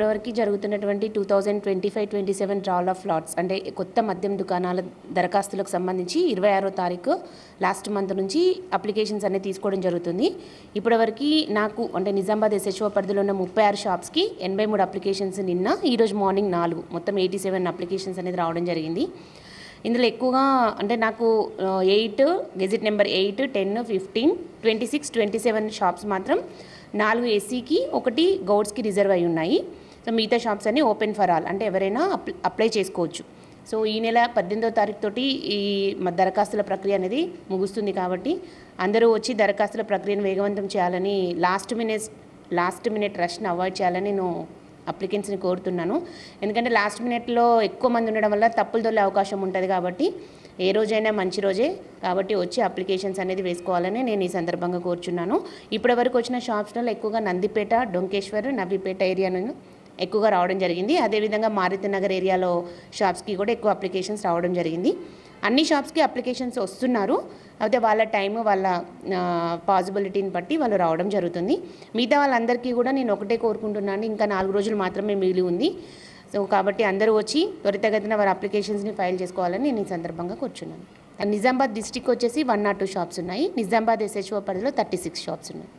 ఇప్పటివరకు జరుగుతున్నటువంటి two thousand twenty five twenty seven draw of lots అంటే కొత్త మద్యం దుకాణాల దరఖాస్తులకు సంబంధించి ఇరవై ఆరో తారీఖు లాస్ట్ మంత్ నుంచి అప్లికేషన్స్ అనేది తీసుకోవడం జరుగుతుంది. ఇప్పటివరకు నాకు అంటే నిజామాబాద్ ఎస్హెచ్ఓ పరిధిలో ఉన్న ముప్పై ఆరు షాప్స్కి ఎనభై మూడు అప్లికేషన్స్ నిన్న ఈరోజు మార్నింగ్ నాలుగు మొత్తం ఎయిటీ సెవెన్ అప్లికేషన్స్ అనేది రావడం జరిగింది. ఇందులో ఎక్కువగా అంటే నాకు eight gazette number eight ten fifteen twenty six twenty seven shops మాత్రం నాలుగు ఎస్సీకి ఒకటి గౌడ్స్కి రిజర్వ్ అయి ఉన్నాయి. సో మిగతా షాప్స్ అన్నీ ఓపెన్ ఫర్ ఆల్ అంటే ఎవరైనా అప్లై చేసుకోవచ్చు. సో ఈ నెల పద్దెనిమిదో తారీఖు తోటి ఈ మ- దరఖాస్తుల ప్రక్రియ అనేది ముగుస్తుంది కాబట్టి అందరూ వచ్చి దరఖాస్తుల ప్రక్రియను వేగవంతం చేయాలని లాస్ట్ మినిట్ లాస్ట్ మినిట్ రష్ని అవాయిడ్ చేయాలని నేను అప్లికెంట్స్ని కోరుతున్నాను. ఎందుకంటే లాస్ట్ మినిట్లో ఎక్కువ మంది ఉండడం వల్ల తప్పులు దొల్లే అవకాశం ఉంటుంది కాబట్టి ఏ రోజైనా మంచి రోజే కాబట్టి వచ్చి అప్లికేషన్స్ అనేది వేసుకోవాలని నేను ఈ సందర్భంగా కోరుచున్నాను. ఇప్పటివరకు వచ్చిన షాప్స్లో ఎక్కువగా నందిపేట డొంకేశ్వర్ నవీపేట ఏరియాను ఎక్కువగా రావడం జరిగింది. అదేవిధంగా మారుతి నగర్ ఏరియాలో షాప్స్కి కూడా ఎక్కువ అప్లికేషన్స్ రావడం జరిగింది. అన్ని షాప్స్కి అప్లికేషన్స్ వస్తున్నారు. అయితే వాళ్ళ టైం వాళ్ళ పాసిబిలిటీని బట్టి వాళ్ళు రావడం జరుగుతుంది. మిగతా వాళ్ళందరికీ కూడా నేను ఒకటే కోరుకుంటున్నాను. ఇంకా నాలుగు రోజులు మాత్రమే మిగిలి ఉంది. సో కాబట్టి అందరూ వచ్చి త్వరితగతిన వారి అప్లికేషన్స్ని ఫైల్ చేసుకోవాలని నేను ఈ సందర్భంగా కూర్చున్నాను. నిజామాబాద్ డిస్టిక్ వచ్చేసి వన్ నాట్ టూ షాప్స్ ఉన్నాయి. నిజామాబాద్ ఎస్హెచ్ఓ పరిధిలో థర్టీ సిక్స్ షాప్స్ ఉన్నాయి.